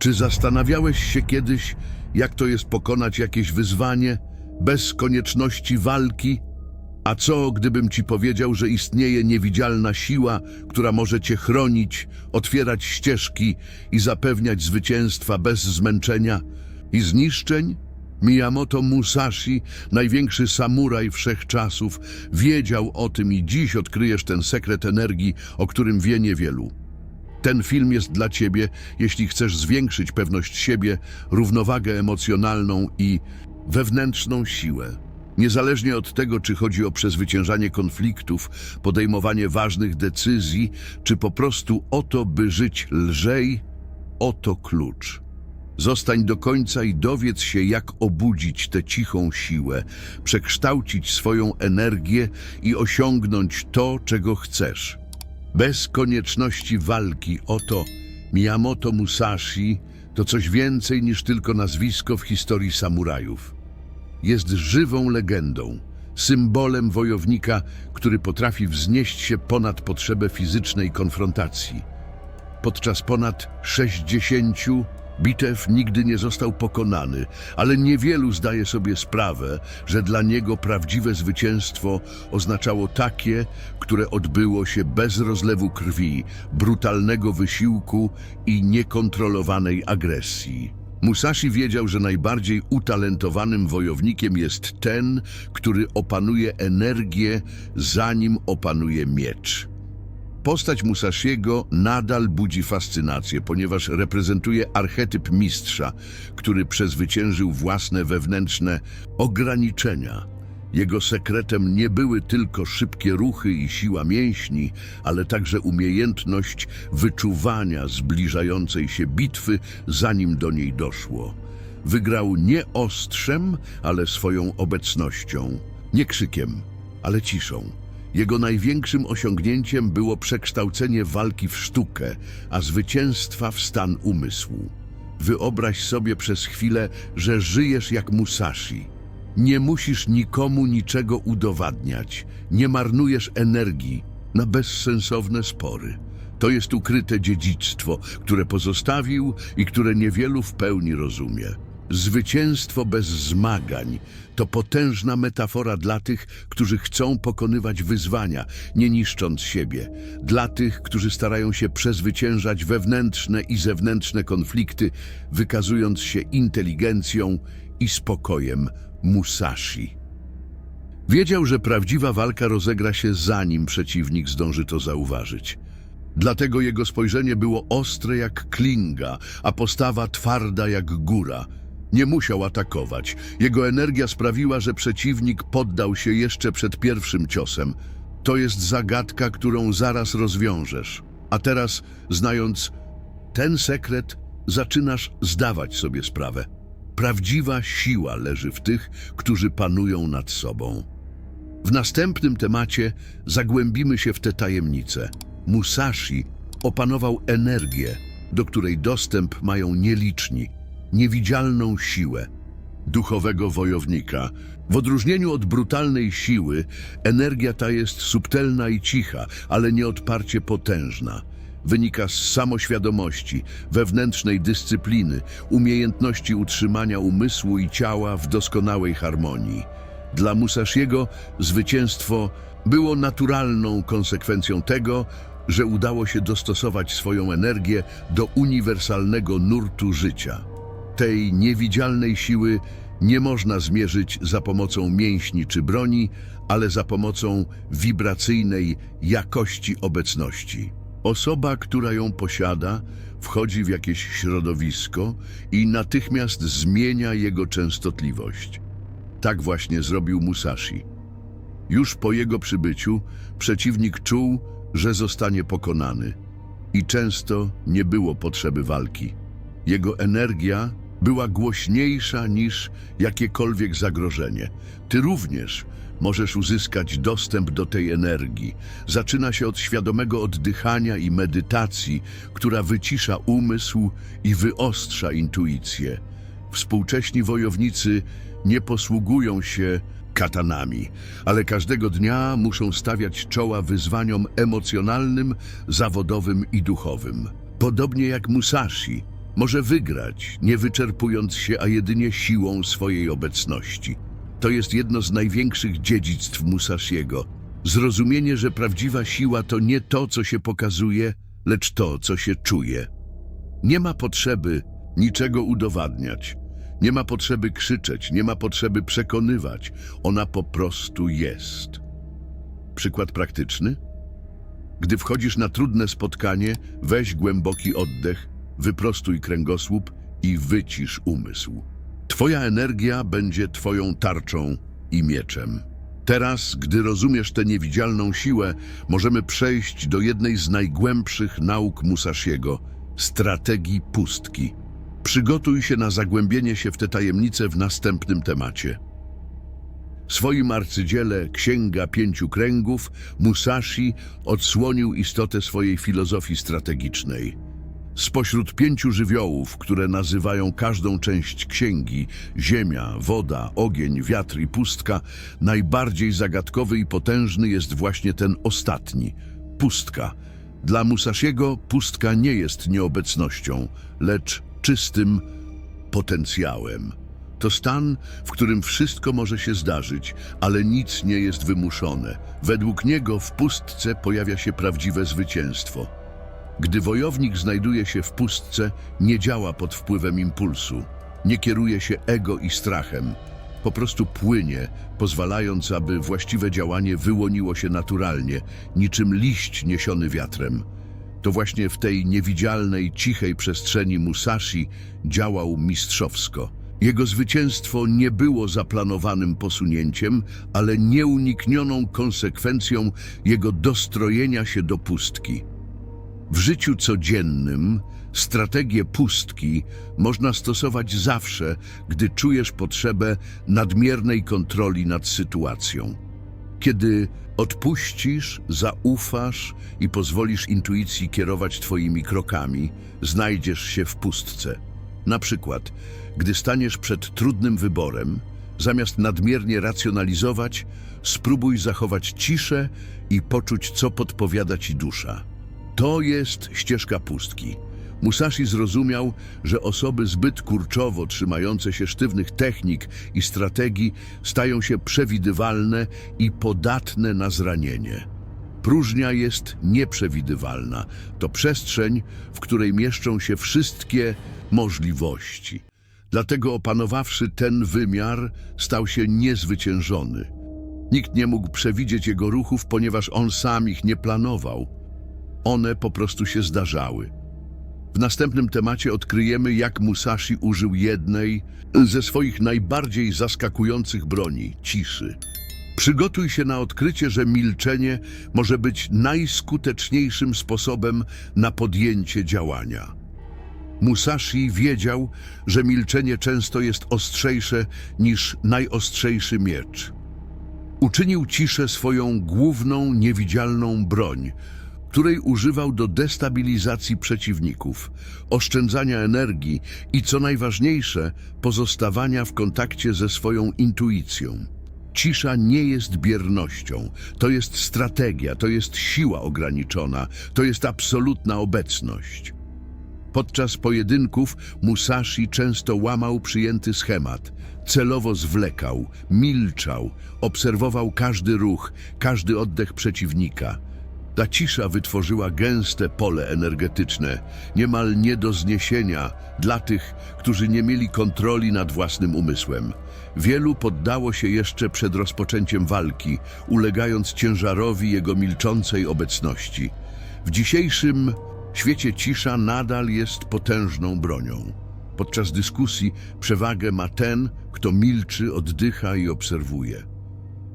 Czy zastanawiałeś się kiedyś, jak to jest pokonać jakieś wyzwanie bez konieczności walki? A co, gdybym ci powiedział, że istnieje niewidzialna siła, która może cię chronić, otwierać ścieżki i zapewniać zwycięstwa bez zmęczenia i zniszczeń? Miyamoto Musashi, największy samuraj wszechczasów, wiedział o tym i dziś odkryjesz ten sekret energii, o którym wie niewielu. Ten film jest dla ciebie, jeśli chcesz zwiększyć pewność siebie, równowagę emocjonalną i wewnętrzną siłę. Niezależnie od tego, czy chodzi o przezwyciężanie konfliktów, podejmowanie ważnych decyzji, czy po prostu o to, by żyć lżej, oto klucz. Zostań do końca i dowiedz się, jak obudzić tę cichą siłę, przekształcić swoją energię i osiągnąć to, czego chcesz. Bez konieczności walki oto Miyamoto Musashi to coś więcej niż tylko nazwisko w historii samurajów. Jest żywą legendą, symbolem wojownika, który potrafi wznieść się ponad potrzebę fizycznej konfrontacji. Podczas ponad 60 bitew nigdy nie został pokonany, ale niewielu zdaje sobie sprawę, że dla niego prawdziwe zwycięstwo oznaczało takie, które odbyło się bez rozlewu krwi, brutalnego wysiłku i niekontrolowanej agresji. Musashi wiedział, że najbardziej utalentowanym wojownikiem jest ten, który opanuje energię, zanim opanuje miecz. Postać Musashiego nadal budzi fascynację, ponieważ reprezentuje archetyp mistrza, który przezwyciężył własne wewnętrzne ograniczenia. Jego sekretem nie były tylko szybkie ruchy i siła mięśni, ale także umiejętność wyczuwania zbliżającej się bitwy, zanim do niej doszło. Wygrał nie ostrzem, ale swoją obecnością, nie krzykiem, ale ciszą. Jego największym osiągnięciem było przekształcenie walki w sztukę, a zwycięstwa w stan umysłu. Wyobraź sobie przez chwilę, że żyjesz jak Musashi. Nie musisz nikomu niczego udowadniać, nie marnujesz energii na bezsensowne spory. To jest ukryte dziedzictwo, które pozostawił i które niewielu w pełni rozumie. Zwycięstwo bez zmagań to potężna metafora dla tych, którzy chcą pokonywać wyzwania, nie niszcząc siebie, dla tych, którzy starają się przezwyciężać wewnętrzne i zewnętrzne konflikty, wykazując się inteligencją i spokojem Musashi. Wiedział, że prawdziwa walka rozegra się zanim przeciwnik zdąży to zauważyć. Dlatego jego spojrzenie było ostre jak klinga, a postawa twarda jak góra. Nie musiał atakować. Jego energia sprawiła, że przeciwnik poddał się jeszcze przed pierwszym ciosem. To jest zagadka, którą zaraz rozwiążesz. A teraz, znając ten sekret, zaczynasz zdawać sobie sprawę. Prawdziwa siła leży w tych, którzy panują nad sobą. W następnym temacie zagłębimy się w te tajemnice. Musashi opanował energię, do której dostęp mają nieliczni, niewidzialną siłę duchowego wojownika. W odróżnieniu od brutalnej siły, energia ta jest subtelna i cicha, ale nieodparcie potężna. Wynika z samoświadomości, wewnętrznej dyscypliny, umiejętności utrzymania umysłu i ciała w doskonałej harmonii. Dla Musashiego zwycięstwo było naturalną konsekwencją tego, że udało się dostosować swoją energię do uniwersalnego nurtu życia. Tej niewidzialnej siły nie można zmierzyć za pomocą mięśni czy broni, ale za pomocą wibracyjnej jakości obecności. Osoba, która ją posiada, wchodzi w jakieś środowisko i natychmiast zmienia jego częstotliwość. Tak właśnie zrobił Musashi. Już po jego przybyciu przeciwnik czuł, że zostanie pokonany i często nie było potrzeby walki. Jego energia była głośniejsza niż jakiekolwiek zagrożenie. Ty również możesz uzyskać dostęp do tej energii. Zaczyna się od świadomego oddychania i medytacji, która wycisza umysł i wyostrza intuicję. Współcześni wojownicy nie posługują się katanami, ale każdego dnia muszą stawiać czoła wyzwaniom emocjonalnym, zawodowym i duchowym. Podobnie jak Musashi, Może wygrać, nie wyczerpując się, a jedynie siłą swojej obecności. To jest jedno z największych dziedzictw Musashiego. Zrozumienie, że prawdziwa siła to nie to, co się pokazuje, lecz to, co się czuje. Nie ma potrzeby niczego udowadniać. Nie ma potrzeby krzyczeć, nie ma potrzeby przekonywać. Ona po prostu jest. Przykład praktyczny? Gdy wchodzisz na trudne spotkanie, weź głęboki oddech, wyprostuj kręgosłup i wycisz umysł. Twoja energia będzie Twoją tarczą i mieczem. Teraz, gdy rozumiesz tę niewidzialną siłę, możemy przejść do jednej z najgłębszych nauk Musashiego strategii pustki. Przygotuj się na zagłębienie się w te tajemnice w następnym temacie. W swoim arcydziele Księga Pięciu Kręgów Musashi odsłonił istotę swojej filozofii strategicznej. Spośród pięciu żywiołów, które nazywają każdą część księgi ziemia, woda, ogień, wiatr i pustka, najbardziej zagadkowy i potężny jest właśnie ten ostatni pustka. Dla Musashiego pustka nie jest nieobecnością, lecz czystym potencjałem. To stan, w którym wszystko może się zdarzyć, ale nic nie jest wymuszone. Według niego w pustce pojawia się prawdziwe zwycięstwo. Gdy wojownik znajduje się w pustce, nie działa pod wpływem impulsu, nie kieruje się ego i strachem. Po prostu płynie, pozwalając, aby właściwe działanie wyłoniło się naturalnie, niczym liść niesiony wiatrem. To właśnie w tej niewidzialnej, cichej przestrzeni Musashi działał mistrzowsko. Jego zwycięstwo nie było zaplanowanym posunięciem, ale nieuniknioną konsekwencją jego dostrojenia się do pustki. W życiu codziennym strategię pustki można stosować zawsze, gdy czujesz potrzebę nadmiernej kontroli nad sytuacją. Kiedy odpuścisz, zaufasz i pozwolisz intuicji kierować Twoimi krokami, znajdziesz się w pustce. Na przykład, gdy staniesz przed trudnym wyborem, zamiast nadmiernie racjonalizować, spróbuj zachować ciszę i poczuć, co podpowiada Ci dusza. To jest ścieżka pustki. Musashi zrozumiał, że osoby zbyt kurczowo trzymające się sztywnych technik i strategii stają się przewidywalne i podatne na zranienie. Próżnia jest nieprzewidywalna. To przestrzeń, w której mieszczą się wszystkie możliwości. Dlatego opanowawszy ten wymiar, stał się niezwyciężony. Nikt nie mógł przewidzieć jego ruchów, ponieważ on sam ich nie planował. One po prostu się zdarzały. W następnym temacie odkryjemy, jak Musashi użył jednej ze swoich najbardziej zaskakujących broni ciszy. Przygotuj się na odkrycie, że milczenie może być najskuteczniejszym sposobem na podjęcie działania. Musashi wiedział, że milczenie często jest ostrzejsze niż najostrzejszy miecz. Uczynił ciszę swoją główną, niewidzialną broń, której używał do destabilizacji przeciwników, oszczędzania energii i, co najważniejsze, pozostawania w kontakcie ze swoją intuicją. Cisza nie jest biernością, to jest strategia, to jest siła ograniczona, to jest absolutna obecność. Podczas pojedynków Musashi często łamał przyjęty schemat. Celowo zwlekał, milczał, obserwował każdy ruch, każdy oddech przeciwnika. Ta cisza wytworzyła gęste pole energetyczne, niemal nie do zniesienia dla tych, którzy nie mieli kontroli nad własnym umysłem. Wielu poddało się jeszcze przed rozpoczęciem walki, ulegając ciężarowi jego milczącej obecności. W dzisiejszym świecie cisza nadal jest potężną bronią. Podczas dyskusji przewagę ma ten, kto milczy, oddycha i obserwuje.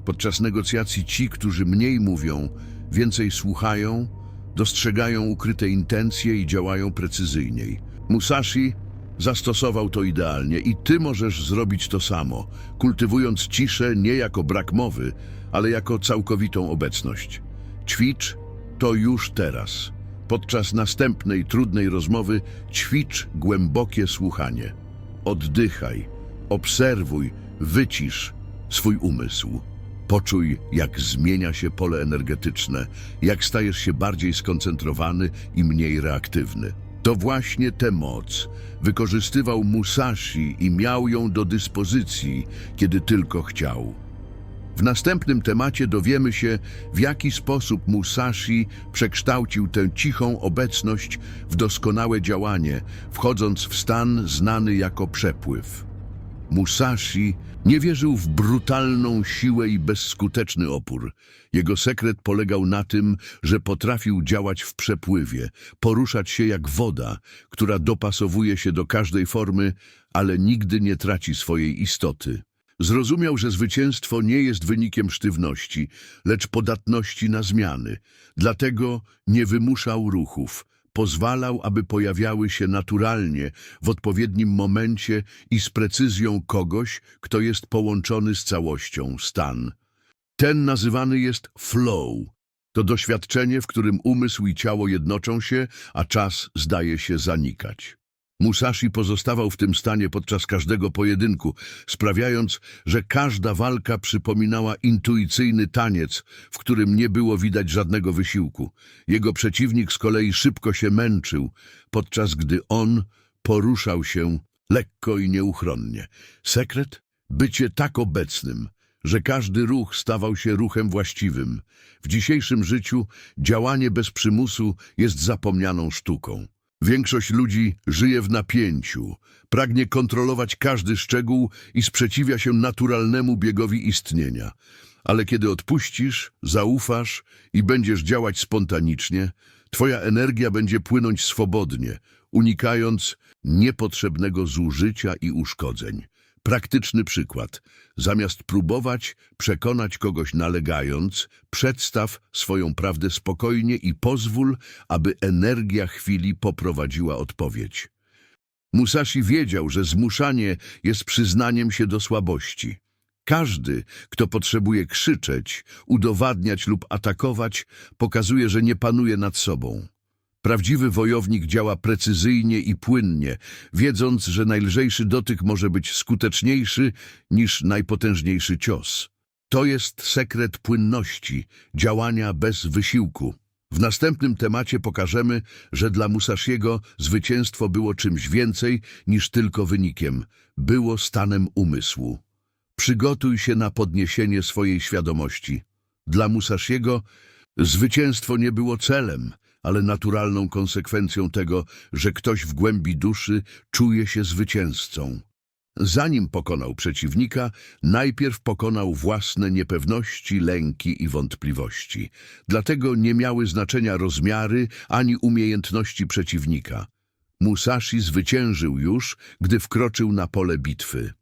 Podczas negocjacji ci, którzy mniej mówią, więcej słuchają, dostrzegają ukryte intencje i działają precyzyjniej. Musashi zastosował to idealnie i ty możesz zrobić to samo, kultywując ciszę nie jako brak mowy, ale jako całkowitą obecność. Ćwicz to już teraz. Podczas następnej trudnej rozmowy ćwicz głębokie słuchanie. Oddychaj, obserwuj, wycisz swój umysł. Poczuj, jak zmienia się pole energetyczne, jak stajesz się bardziej skoncentrowany i mniej reaktywny. To właśnie tę moc wykorzystywał Musashi i miał ją do dyspozycji, kiedy tylko chciał. W następnym temacie dowiemy się, w jaki sposób Musashi przekształcił tę cichą obecność w doskonałe działanie, wchodząc w stan znany jako przepływ. Musashi nie wierzył w brutalną siłę i bezskuteczny opór. Jego sekret polegał na tym, że potrafił działać w przepływie, poruszać się jak woda, która dopasowuje się do każdej formy, ale nigdy nie traci swojej istoty. Zrozumiał, że zwycięstwo nie jest wynikiem sztywności, lecz podatności na zmiany. Dlatego nie wymuszał ruchów. Pozwalał, aby pojawiały się naturalnie, w odpowiednim momencie i z precyzją kogoś, kto jest połączony z całością, stan. Ten nazywany jest flow. To doświadczenie, w którym umysł i ciało jednoczą się, a czas zdaje się zanikać. Musashi pozostawał w tym stanie podczas każdego pojedynku, sprawiając, że każda walka przypominała intuicyjny taniec, w którym nie było widać żadnego wysiłku. Jego przeciwnik z kolei szybko się męczył, podczas gdy on poruszał się lekko i nieuchronnie. Sekret? Bycie tak obecnym, że każdy ruch stawał się ruchem właściwym. W dzisiejszym życiu działanie bez przymusu jest zapomnianą sztuką. Większość ludzi żyje w napięciu, pragnie kontrolować każdy szczegół i sprzeciwia się naturalnemu biegowi istnienia. Ale kiedy odpuścisz, zaufasz i będziesz działać spontanicznie, twoja energia będzie płynąć swobodnie, unikając niepotrzebnego zużycia i uszkodzeń. Praktyczny przykład. Zamiast próbować przekonać kogoś nalegając, przedstaw swoją prawdę spokojnie i pozwól, aby energia chwili poprowadziła odpowiedź. Musashi wiedział, że zmuszanie jest przyznaniem się do słabości. Każdy, kto potrzebuje krzyczeć, udowadniać lub atakować, pokazuje, że nie panuje nad sobą. Prawdziwy wojownik działa precyzyjnie i płynnie, wiedząc, że najlżejszy dotyk może być skuteczniejszy niż najpotężniejszy cios. To jest sekret płynności, działania bez wysiłku. W następnym temacie pokażemy, że dla Musashiego zwycięstwo było czymś więcej niż tylko wynikiem. Było stanem umysłu. Przygotuj się na podniesienie swojej świadomości. Dla Musashiego zwycięstwo nie było celem, ale naturalną konsekwencją tego, że ktoś w głębi duszy czuje się zwycięzcą. Zanim pokonał przeciwnika, najpierw pokonał własne niepewności, lęki i wątpliwości. Dlatego nie miały znaczenia rozmiary ani umiejętności przeciwnika. Musashi zwyciężył już, gdy wkroczył na pole bitwy.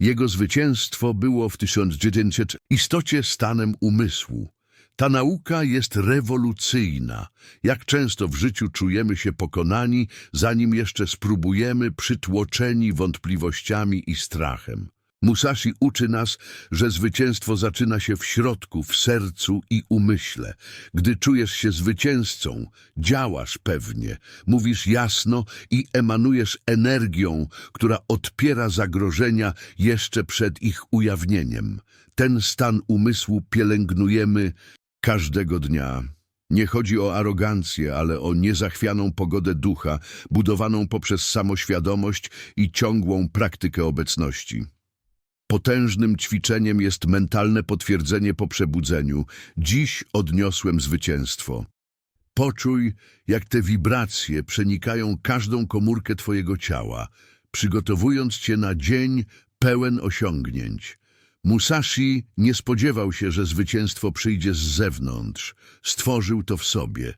Jego zwycięstwo było w 1900 istocie stanem umysłu. Ta nauka jest rewolucyjna. Jak często w życiu czujemy się pokonani, zanim jeszcze spróbujemy, przytłoczeni wątpliwościami i strachem. Musashi uczy nas, że zwycięstwo zaczyna się w środku, w sercu i umyśle. Gdy czujesz się zwycięzcą, działasz pewnie, mówisz jasno i emanujesz energią, która odpiera zagrożenia jeszcze przed ich ujawnieniem. Ten stan umysłu pielęgnujemy każdego dnia. Nie chodzi o arogancję, ale o niezachwianą pogodę ducha, budowaną poprzez samoświadomość i ciągłą praktykę obecności. Potężnym ćwiczeniem jest mentalne potwierdzenie po przebudzeniu. Dziś odniosłem zwycięstwo. Poczuj, jak te wibracje przenikają każdą komórkę Twojego ciała, przygotowując Cię na dzień pełen osiągnięć. Musashi nie spodziewał się, że zwycięstwo przyjdzie z zewnątrz. Stworzył to w sobie.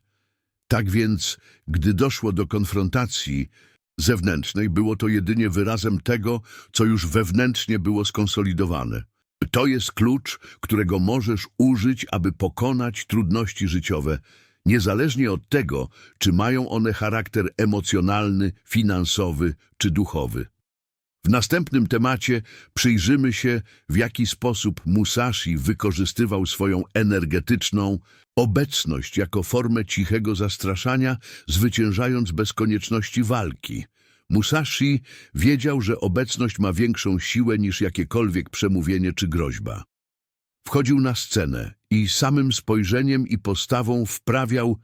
Tak więc, gdy doszło do konfrontacji zewnętrznej, było to jedynie wyrazem tego, co już wewnętrznie było skonsolidowane. To jest klucz, którego możesz użyć, aby pokonać trudności życiowe, niezależnie od tego, czy mają one charakter emocjonalny, finansowy czy duchowy. W następnym temacie przyjrzymy się, w jaki sposób Musashi wykorzystywał swoją energetyczną obecność jako formę cichego zastraszania, zwyciężając bez konieczności walki. Musashi wiedział, że obecność ma większą siłę niż jakiekolwiek przemówienie czy groźba. Wchodził na scenę i samym spojrzeniem i postawą wprawiał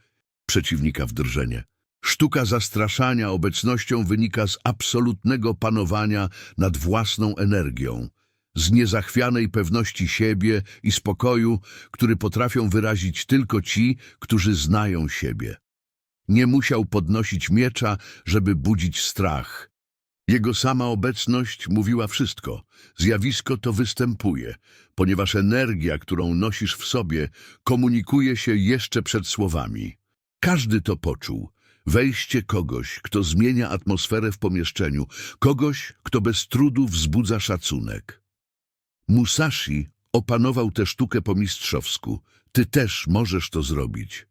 przeciwnika w drżenie. Sztuka zastraszania obecnością wynika z absolutnego panowania nad własną energią, z niezachwianej pewności siebie i spokoju, który potrafią wyrazić tylko ci, którzy znają siebie. Nie musiał podnosić miecza, żeby budzić strach. Jego sama obecność mówiła wszystko. Zjawisko to występuje, ponieważ energia, którą nosisz w sobie, komunikuje się jeszcze przed słowami. Każdy to poczuł. Wejście kogoś, kto zmienia atmosferę w pomieszczeniu, kogoś, kto bez trudu wzbudza szacunek. Musashi opanował tę sztukę po mistrzowsku. Ty też możesz to zrobić.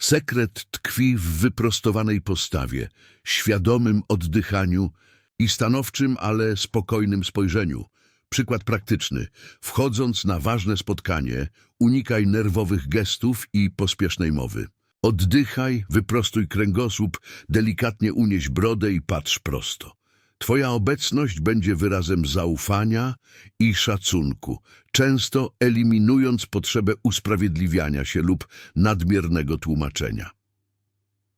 Sekret tkwi w wyprostowanej postawie, świadomym oddychaniu i stanowczym, ale spokojnym spojrzeniu. Przykład praktyczny. Wchodząc na ważne spotkanie, unikaj nerwowych gestów i pospiesznej mowy. Oddychaj, wyprostuj kręgosłup, delikatnie unieś brodę i patrz prosto. Twoja obecność będzie wyrazem zaufania i szacunku, często eliminując potrzebę usprawiedliwiania się lub nadmiernego tłumaczenia.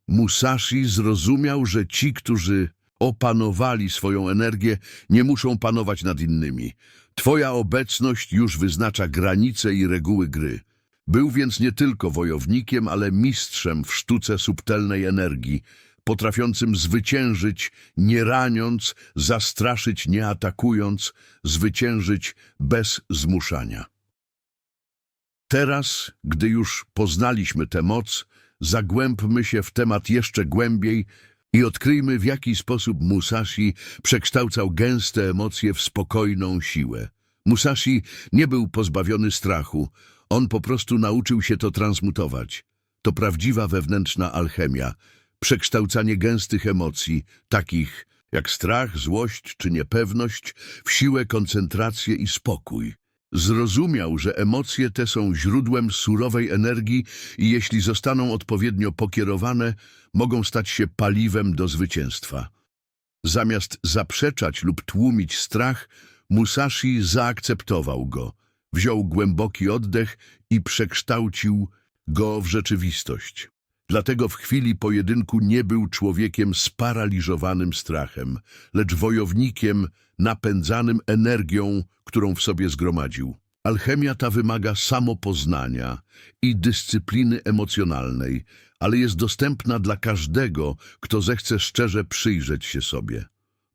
Musashi zrozumiał, że ci, którzy opanowali swoją energię, nie muszą panować nad innymi. Twoja obecność już wyznacza granice i reguły gry. Był więc nie tylko wojownikiem, ale mistrzem w sztuce subtelnej energii, potrafiącym zwyciężyć, nie raniąc, zastraszyć, nie atakując, zwyciężyć bez zmuszania. Teraz, gdy już poznaliśmy tę moc, zagłębmy się w temat jeszcze głębiej i odkryjmy, w jaki sposób Musashi przekształcał gęste emocje w spokojną siłę. Musashi nie był pozbawiony strachu, on po prostu nauczył się to transmutować. To prawdziwa wewnętrzna alchemia, przekształcanie gęstych emocji, takich jak strach, złość czy niepewność, w siłę, koncentrację i spokój. Zrozumiał, że emocje te są źródłem surowej energii i jeśli zostaną odpowiednio pokierowane, mogą stać się paliwem do zwycięstwa. Zamiast zaprzeczać lub tłumić strach, Musashi zaakceptował go, wziął głęboki oddech i przekształcił go w rzeczywistość. Dlatego w chwili pojedynku nie był człowiekiem sparaliżowanym strachem, lecz wojownikiem napędzanym energią, którą w sobie zgromadził. Alchemia ta wymaga samopoznania i dyscypliny emocjonalnej, ale jest dostępna dla każdego, kto zechce szczerze przyjrzeć się sobie.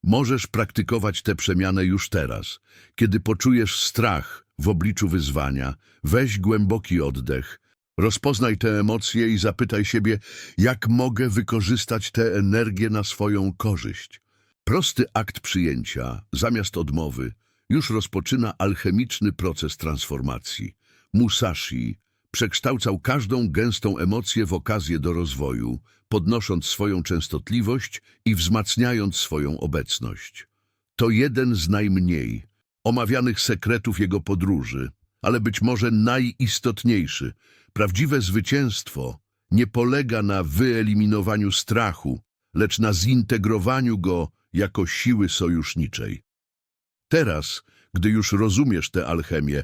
Możesz praktykować tę przemianę już teraz. Kiedy poczujesz strach w obliczu wyzwania, weź głęboki oddech, rozpoznaj te emocje i zapytaj siebie, jak mogę wykorzystać tę energię na swoją korzyść. Prosty akt przyjęcia, zamiast odmowy, już rozpoczyna alchemiczny proces transformacji. Musashi przekształcał każdą gęstą emocję w okazję do rozwoju, podnosząc swoją częstotliwość i wzmacniając swoją obecność. To jeden z najmniej omawianych sekretów jego podróży, ale być może najistotniejszy. Prawdziwe zwycięstwo nie polega na wyeliminowaniu strachu, lecz na zintegrowaniu go jako siły sojuszniczej. Teraz, gdy już rozumiesz tę alchemię,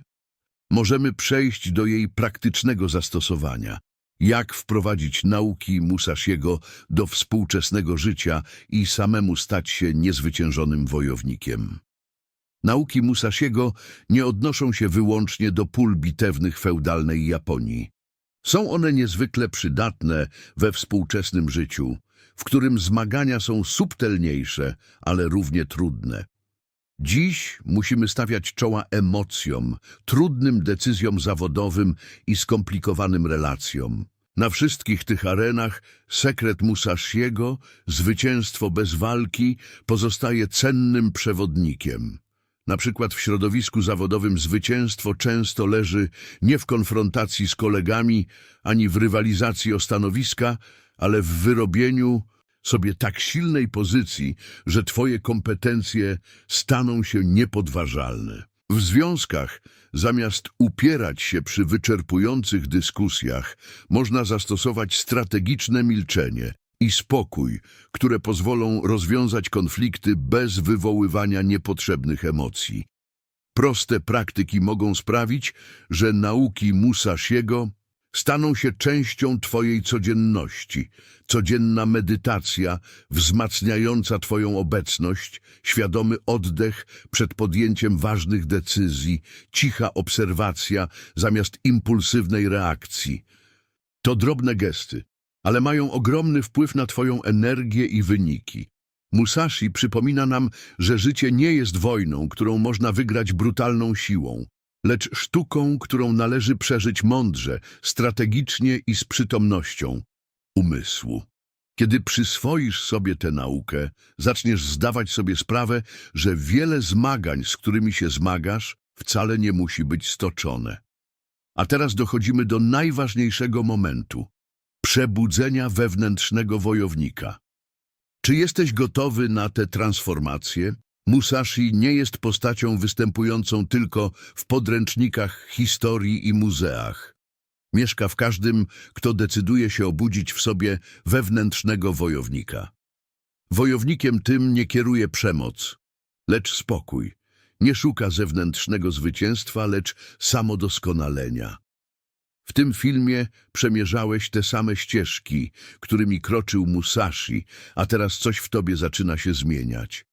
możemy przejść do jej praktycznego zastosowania. Jak wprowadzić nauki Musashiego do współczesnego życia i samemu stać się niezwyciężonym wojownikiem. Nauki Musashiego nie odnoszą się wyłącznie do pól bitewnych feudalnej Japonii. Są one niezwykle przydatne we współczesnym życiu, w którym zmagania są subtelniejsze, ale równie trudne. Dziś musimy stawiać czoła emocjom, trudnym decyzjom zawodowym i skomplikowanym relacjom. Na wszystkich tych arenach sekret Musashiego, zwycięstwo bez walki, pozostaje cennym przewodnikiem. Na przykład w środowisku zawodowym zwycięstwo często leży nie w konfrontacji z kolegami, ani w rywalizacji o stanowiska, ale w wyrobieniu sobie tak silnej pozycji, że twoje kompetencje staną się niepodważalne. W związkach, zamiast upierać się przy wyczerpujących dyskusjach, można zastosować strategiczne milczenie i spokój, które pozwolą rozwiązać konflikty bez wywoływania niepotrzebnych emocji. Proste praktyki mogą sprawić, że nauki Musashiego staną się częścią Twojej codzienności. Codzienna medytacja wzmacniająca Twoją obecność, świadomy oddech przed podjęciem ważnych decyzji, cicha obserwacja zamiast impulsywnej reakcji. To drobne gesty, ale mają ogromny wpływ na Twoją energię i wyniki. Musashi przypomina nam, że życie nie jest wojną, którą można wygrać brutalną siłą, lecz sztuką, którą należy przeżyć mądrze, strategicznie i z przytomnością umysłu. Kiedy przyswoisz sobie tę naukę, zaczniesz zdawać sobie sprawę, że wiele zmagań, z którymi się zmagasz, wcale nie musi być stoczone. A teraz dochodzimy do najważniejszego momentu przebudzenia wewnętrznego wojownika. Czy jesteś gotowy na tę transformację? Musashi nie jest postacią występującą tylko w podręcznikach historii i muzeach. Mieszka w każdym, kto decyduje się obudzić w sobie wewnętrznego wojownika. Wojownikiem tym nie kieruje przemoc, lecz spokój. Nie szuka zewnętrznego zwycięstwa, lecz samodoskonalenia. W tym filmie przemierzałeś te same ścieżki, którymi kroczył Musashi, a teraz coś w tobie zaczyna się zmieniać.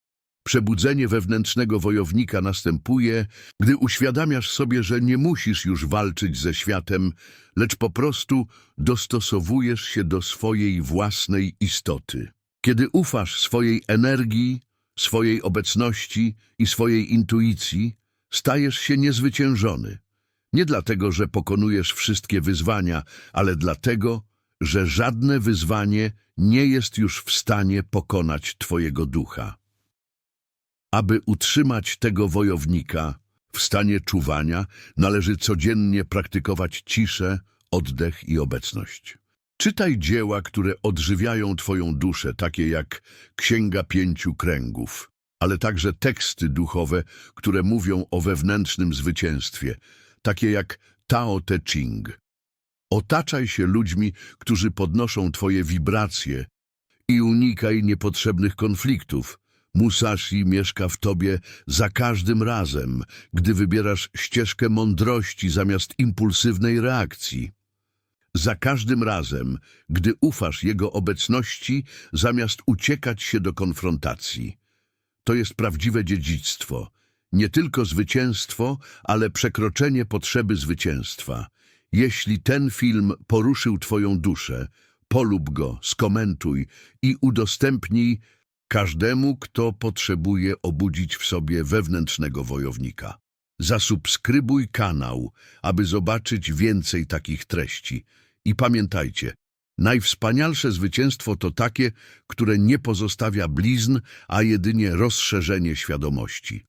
Przebudzenie wewnętrznego wojownika następuje, gdy uświadamiasz sobie, że nie musisz już walczyć ze światem, lecz po prostu dostosowujesz się do swojej własnej istoty. Kiedy ufasz swojej energii, swojej obecności i swojej intuicji, stajesz się niezwyciężony. Nie dlatego, że pokonujesz wszystkie wyzwania, ale dlatego, że żadne wyzwanie nie jest już w stanie pokonać Twojego ducha. Aby utrzymać tego wojownika w stanie czuwania, należy codziennie praktykować ciszę, oddech i obecność. Czytaj dzieła, które odżywiają Twoją duszę, takie jak Księga Pięciu Kręgów, ale także teksty duchowe, które mówią o wewnętrznym zwycięstwie, takie jak Tao Te Ching. Otaczaj się ludźmi, którzy podnoszą Twoje wibracje i unikaj niepotrzebnych konfliktów. Musashi mieszka w Tobie za każdym razem, gdy wybierasz ścieżkę mądrości zamiast impulsywnej reakcji. Za każdym razem, gdy ufasz Jego obecności zamiast uciekać się do konfrontacji. To jest prawdziwe dziedzictwo. Nie tylko zwycięstwo, ale przekroczenie potrzeby zwycięstwa. Jeśli ten film poruszył Twoją duszę, polub go, skomentuj i udostępnij każdemu, kto potrzebuje obudzić w sobie wewnętrznego wojownika. Zasubskrybuj kanał, aby zobaczyć więcej takich treści. I pamiętajcie, najwspanialsze zwycięstwo to takie, które nie pozostawia blizn, a jedynie rozszerzenie świadomości.